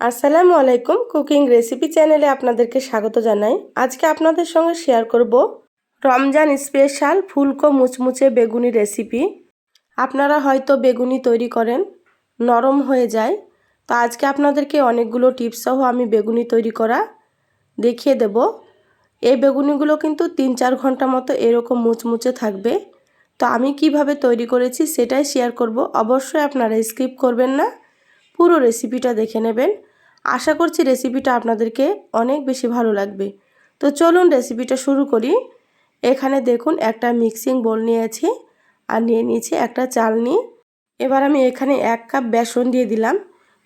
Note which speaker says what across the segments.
Speaker 1: আসসালামু আলাইকুম cooking recipe চ্যানেলে আপনাদেরকে স্বাগত জানাই। আজকে আপনাদের সঙ্গে শেয়ার করব রমজান স্পেশাল ফুলকো মুচমুচে বেগুনি রেসিপি। আপনারা হয়তো বেগুনি তৈরি করেন, নরম হয়ে যায়। তো আজকে আপনাদেরকে অনেকগুলো টিপস সহ আমি বেগুনি তৈরি করা দেখিয়ে দেব। এই বেগুনিগুলো কিন্তু তিন চার ঘণ্টা মতো এরকম মুচমুচে থাকবে। তো আমি কীভাবে তৈরি করেছি সেটাই শেয়ার করব। অবশ্যই আপনারা স্কিপ করবেন না। পুরো রেসিপিটা দেখে নেবেন। আশা করছি রেসিপিটা আপনাদেরকে অনেক বেশি ভালো লাগবে। তো চলুন রেসিপিটা শুরু করি। এখানে দেখুন একটা মিক্সিং বোল নিয়েছি আর নিয়ে নিয়েছি একটা চালনি। এবার আমি এখানে এক কাপ বেসন দিয়ে দিলাম।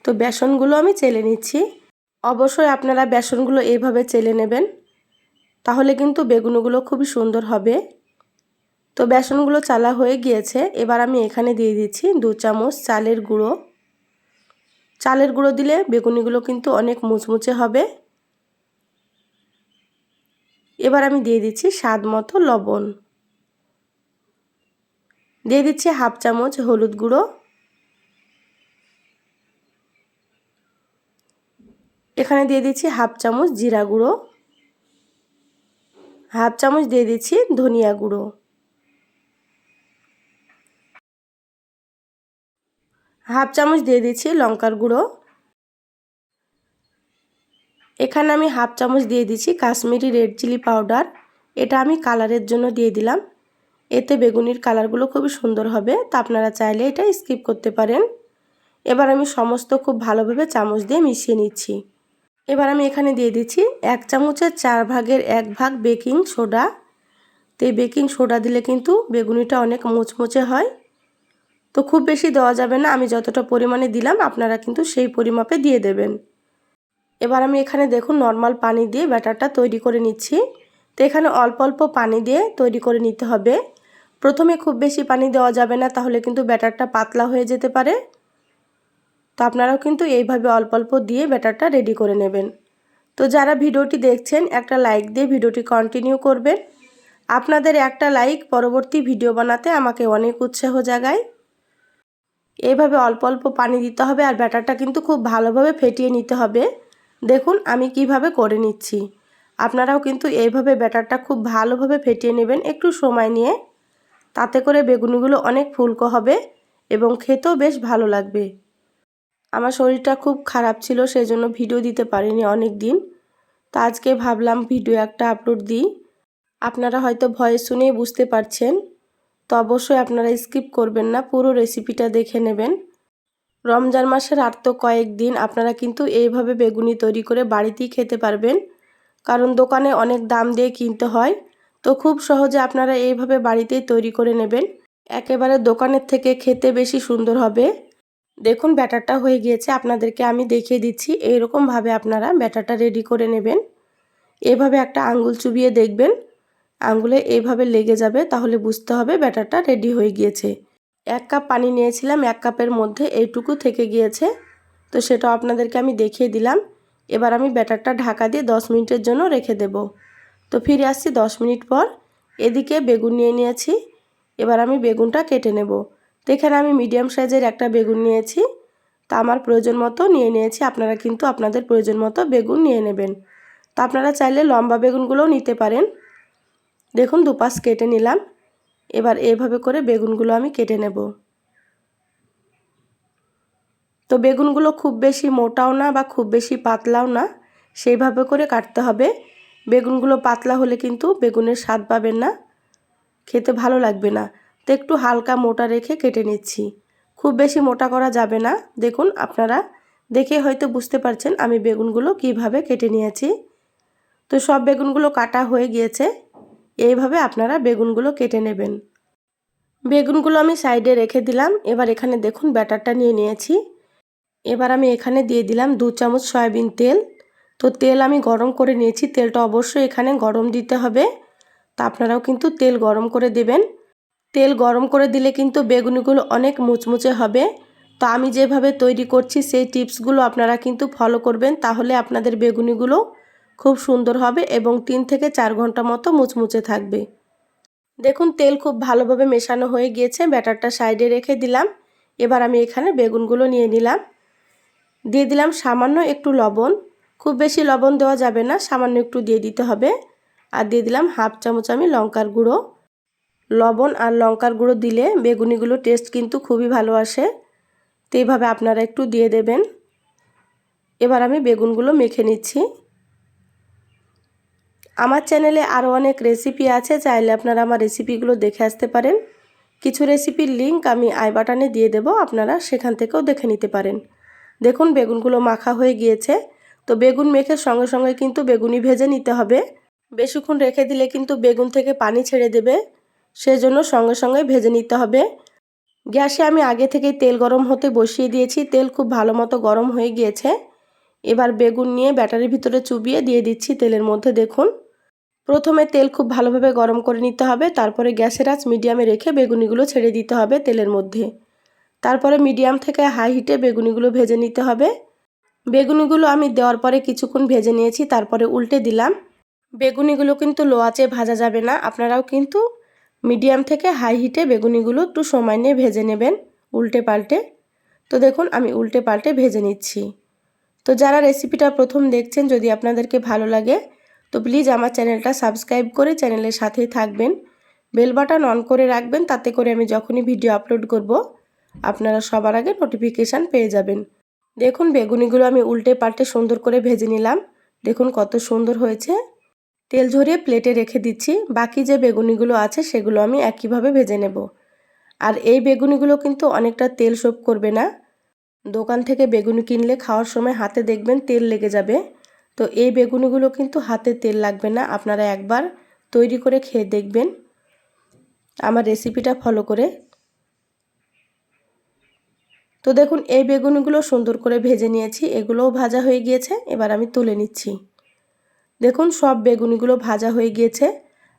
Speaker 1: তো বেসনগুলো আমি চেলে নিচ্ছি। অবশ্যই আপনারা বেসনগুলো এইভাবে চেলে নেবেন। তাহলে কিন্তু বেগুনগুলো খুবই সুন্দর হবে। তো বেসনগুলো চালা হয়ে গিয়েছে। এবার আমি এখানে দিয়ে দিচ্ছি দু চামচ চালের গুঁড়ো। চালের গুঁড়ো দিলে বেগুনিগুলো কিন্তু অনেক মুচমুচে হবে। এবার আমি দিয়ে দিচ্ছি স্বাদ মতো লবণ। দিয়ে দিচ্ছি হাফ চামচ হলুদ গুঁড়ো। এখানে দিয়ে দিচ্ছি হাফ চামচ জিরা গুঁড়ো। হাফ চামচ দিয়ে দিচ্ছি ধনিয়া গুঁড়ো। হাফ চামচ দিয়ে দিচ্ছি লঙ্কার গুঁড়ো। এখানে আমি হাফ চামচ দিয়ে দিচ্ছি কাশ্মীরি রেড চিলি পাউডার। এটা আমি কালারের জন্য দিয়ে দিলাম। এতে বেগুনির কালারগুলো খুবই সুন্দর হবে। তা আপনারা চাইলে এটা স্কিপ করতে পারেন। এবার আমি সমস্ত খুব ভালোভাবে চামচ দিয়ে মিশিয়ে নিচ্ছি। এবার আমি এখানে দিয়ে দিচ্ছি এক চামচের চার ভাগের এক ভাগ বেকিং সোডা। তো বেকিং সোডা দিলে কিন্তু বেগুনিটা অনেক মুচমুচে হয়। তো খুব বেশি দেওয়া যাবে না। আমি যতটা পরিমাণে দিলাম, আপনারা কিন্তু সেই পরিমাপে দিয়ে দেবেন। এবার আমি এখানে দেখুন নর্মাল পানি দিয়ে ব্যাটারটা তৈরি করে নিচ্ছি। তো এখানে অল্প অল্প পানি দিয়ে তৈরি করে নিতে হবে। প্রথমে খুব বেশি পানি দেওয়া যাবে না, তাহলে কিন্তু ব্যাটারটা পাতলা হয়ে যেতে পারে। তো আপনারাও কিন্তু এইভাবে অল্প অল্প দিয়ে ব্যাটারটা রেডি করে নেবেন। তো যারা ভিডিওটি দেখছেন, একটা লাইক দিয়ে ভিডিওটি কন্টিনিউ করবেন। আপনাদের একটা লাইক পরবর্তী ভিডিও বানাতে আমাকে অনেক উৎসাহ জাগায়। এইভাবে অল্প অল্প পানি দিতে হবে আর ব্যাটারটা কিন্তু খুব ভালোভাবে ফেটিয়ে নিতে হবে। দেখুন, আমি কীভাবে করে নিচ্ছি। আপনারাও কিন্তু এইভাবে ব্যাটারটা খুব ভালোভাবে ফেটিয়ে নেবেন একটু সময় নিয়ে। তাতে করে বেগুনিগুলো অনেক ফুলকো হবে এবং খেতেও বেশ ভালো লাগবে। আমার শরীরটা খুব খারাপ ছিল সেই জন্য ভিডিও দিতে পারিনি অনেক দিন তো আজকে ভাবলাম ভিডিও একটা আপলোড দিই। আপনারা হয়তো ভয়েস শুনেই বুঝতে পারছেন। অবশ্যই আপনারা স্কিপ করবেন না, পুরো রেসিপিটা দেখে নেবেন। রমজান মাসের আর তো কয়েকদিন আপনারা কিন্তু এইভাবে বেগুনি তৈরি করে বাড়িতেই খেতে পারবেন। কারণ দোকানে অনেক দাম দিয়ে কিনতে হয়, তো খুব সহজে আপনারা এইভাবে বাড়িতেই তৈরি করে নেবেন। একেবারে দোকানের থেকে খেতে বেশি সুন্দর হবে। দেখুন, ব্যাটারটা হয়ে গিয়েছে, আপনাদেরকে আমি দেখিয়ে দিচ্ছি, এইরকমভাবে আপনারা ব্যাটারটা রেডি করে নেবেন। এভাবে একটা আঙ্গুল চুবিয়ে দেখবেন। আঙ্গুলে এইভাবে লেগে যাবে তাহলে বুঝতে হবে ব্যাটারটা রেডি হয়ে গিয়েছে। এক কাপ পানি নিয়েছিলাম, এক কাপের মধ্যে এইটুকু থেকে গিয়েছে। তো সেটা আপনাদেরকে আমি দেখিয়ে দিলাম। এবার আমি ব্যাটারটা ঢাকা দিয়ে দশ মিনিটের জন্য রেখে দেব। তো ফিরে আসছি দশ মিনিট পর। এদিকে বেগুন নিয়ে নিয়েছি। এবার আমি বেগুনটা কেটে নেব। তো এখানে আমি মিডিয়াম সাইজের একটা বেগুন নিয়েছি। তা আমার প্রয়োজন মতো নিয়ে নিয়েছি। আপনারা কিন্তু আপনাদের প্রয়োজন মতো বেগুন নিয়ে নেবেন। তো আপনারা চাইলে লম্বা বেগুনগুলোও নিতে পারেন। দেখুন, দুপাশ কেটে নিলাম। এবার এভাবে করে বেগুনগুলো আমি কেটে নেব। তো বেগুনগুলো খুব বেশি মোটাও না বা খুব বেশি পাতলাও না, সেইভাবে করে কাটতে হবে। বেগুনগুলো পাতলা হলে কিন্তু বেগুনের স্বাদ পাবেন না, খেতে ভালো লাগবে না। তো একটু হালকা মোটা রেখে কেটে নিচ্ছি। খুব বেশি মোটা করা যাবে না। দেখুন, আপনারা দেখে হয়তো বুঝতে পারছেন আমি বেগুনগুলো কীভাবে কেটে নিয়েছি। তো সব বেগুনগুলো কাটা হয়ে গিয়েছে। এইভাবে আপনারা বেগুনগুলো কেটে নেবেন। বেগুনগুলো আমি সাইডে রেখে দিলাম। এবার এখানে দেখুন ব্যাটারটা নিয়ে নিয়েছি। এবার আমি এখানে দিয়ে দিলাম দু চামচ সয়াবিন তেল। তো তেল আমি গরম করে নিয়েছি। তেলটা অবশ্যই এখানে গরম দিতে হবে। তা আপনারাও কিন্তু তেল গরম করে দেবেন। তেল গরম করে দিলে কিন্তু বেগুনিগুলো অনেক মুচমুচে হবে। তো আমি যেভাবে তৈরি করছি, সেই টিপসগুলো আপনারা কিন্তু ফলো করবেন। তাহলে আপনাদের বেগুনিগুলো খুব সুন্দর হবে এবং তিন থেকে চার ঘণ্টা মতো মুচমুচে থাকবে। দেখুন, তেল খুব ভালোভাবে মেশানো হয়ে গিয়েছে। ব্যাটারটা সাইডে রেখে দিলাম। এবার আমি এখানে বেগুনগুলো নিয়ে নিলাম। দিয়ে দিলাম সামান্য একটু লবণ। খুব বেশি লবণ দেওয়া যাবে না, সামান্য একটু দিয়ে দিতে হবে। আর দিয়ে দিলাম হাফ চামচ আমি লঙ্কার গুঁড়ো। লবণ আর লঙ্কার গুঁড়ো দিলে বেগুনিগুলো টেস্ট কিন্তু খুবই ভালো আসে। তো এইভাবে আপনারা একটু দিয়ে দেবেন। এবার আমি বেগুনগুলো মেখে নিচ্ছি। আমার চ্যানেলে আরও অনেক রেসিপি আছে, চাইলে আপনারা আমার রেসিপিগুলো দেখে আসতে পারেন। কিছু রেসিপির লিঙ্ক আমি আই বাটনে দিয়ে দেব, আপনারা সেখান থেকেও দেখে নিতে পারেন। দেখুন, বেগুনগুলো মাখা হয়ে গিয়েছে। তো বেগুন মেখে সঙ্গে সঙ্গে কিন্তু বেগুনি ভেজে নিতে হবে। বেশিক্ষণ রেখে দিলে কিন্তু বেগুন থেকে পানি ছেড়ে দেবে। সেজন্য সঙ্গে সঙ্গে ভেজে নিতে হবে। গ্যাসে আমি আগে থেকেই তেল গরম হতে বসিয়ে দিয়েছি। তেল খুব ভালো মতো গরম হয়ে গিয়েছে। এবার বেগুন নিয়ে ব্যাটারির ভিতরে চুবিয়ে দিয়ে দিচ্ছি তেলের মধ্যে, দেখুন। প্রথমে তেল খুব ভালোভাবে গরম করে নিতে হবে, তারপরে গ্যাসের আঁচ মিডিয়ামে রেখে বেগুনিগুলো ছেড়ে দিতে হবে তেলের মধ্যে। তারপরে মিডিয়াম থেকে হাই হিটে বেগুনিগুলো ভেজে নিতে হবে। বেগুনিগুলো আমি দেওয়ার পরে কিছুক্ষণ ভেজে নিয়েছি, তারপরে উল্টে দিলাম। বেগুনিগুলো কিন্তু লো আঁচে ভাজা যাবে না, আপনারাও কিন্তু মিডিয়াম থেকে হাই হিটে বেগুনিগুলো একটু সময় নিয়ে ভেজে নেবেন উল্টে পাল্টে। তো দেখুন, আমি উল্টে পাল্টে ভেজে নিচ্ছি। তো যারা রেসিপিটা প্রথম দেখছেন, যদি আপনাদেরকে ভালো লাগে, তো প্লিজ আমার চ্যানেলটা সাবস্ক্রাইব করে চ্যানেলের সাথেই থাকবেন। বেল বাটন অন করে রাখবেন, তাতে করে আমি যখনই ভিডিও আপলোড করব, আপনারা সবার আগে নোটিফিকেশান পেয়ে যাবেন। দেখুন, বেগুনিগুলো আমি উল্টে পাল্টে সুন্দর করে ভেজে নিলাম। দেখুন, কত সুন্দর হয়েছে। তেল ঝরিয়ে প্লেটে রেখে দিচ্ছি। বাকি যে বেগুনিগুলো আছে, সেগুলো আমি একইভাবে ভেজে নেব। আর এই বেগুনিগুলো কিন্তু অনেকটা তেল সোপ করবে না। দোকান থেকে বেগুনি কিনলে খাওয়ার সময় হাতে দেখবেন তেল লেগে যাবে। তো এই বেগুনিগুলো কিন্তু হাতে তেল লাগবে না, আপনারা একবার তৈরি করে খেয়ে দেখবেন। আমার রেসিপিটা ফলো করে। তো দেখুন, এই বেগুনিগুলো সুন্দর করে ভেজে নিয়েছি, এগুলোও ভাজা হয়ে গিয়েছে, এবার আমি তুলে নিচ্ছি। দেখুন, সব বেগুনিগুলো ভাজা হয়ে গিয়েছে,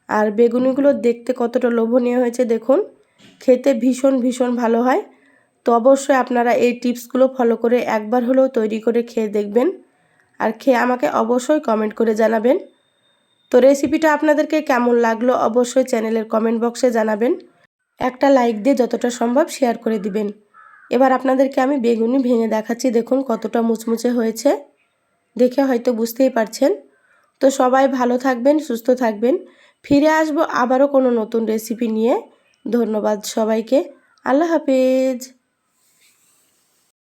Speaker 1: আর বেগুনিগুলো দেখতে কতটা লোভনীয় হয়েছে, দেখুন। খেতে ভীষণ ভীষণ ভালো হয়। তো অবশ্যই আপনারা এই টিপসগুলো ফলো করে একবার হলেও তৈরি করে খেয়ে দেখবেন। আর খেয়ে আমাকে অবশ্যই কমেন্ট করে জানাবেন। তো রেসিপিটা আপনাদেরকে কেমন লাগল অবশ্যই চ্যানেলের কমেন্ট বক্সে জানাবেন। একটা লাইক দিয়ে যতটা সম্ভব শেয়ার করে দিবেন। এবার আপনাদেরকে আমি বেগুনি ভেঙে দেখাচ্ছি, দেখুন কতটা মুচমুচে হয়েছে। দেখে হয়তো বুঝতেই পারছেন। তো সবাই ভালো থাকবেন, সুস্থ থাকবেন। ফিরে আসব আবারও কোনো নতুন রেসিপি নিয়ে। ধন্যবাদ সবাইকে। আল্লাহ হাফেজ।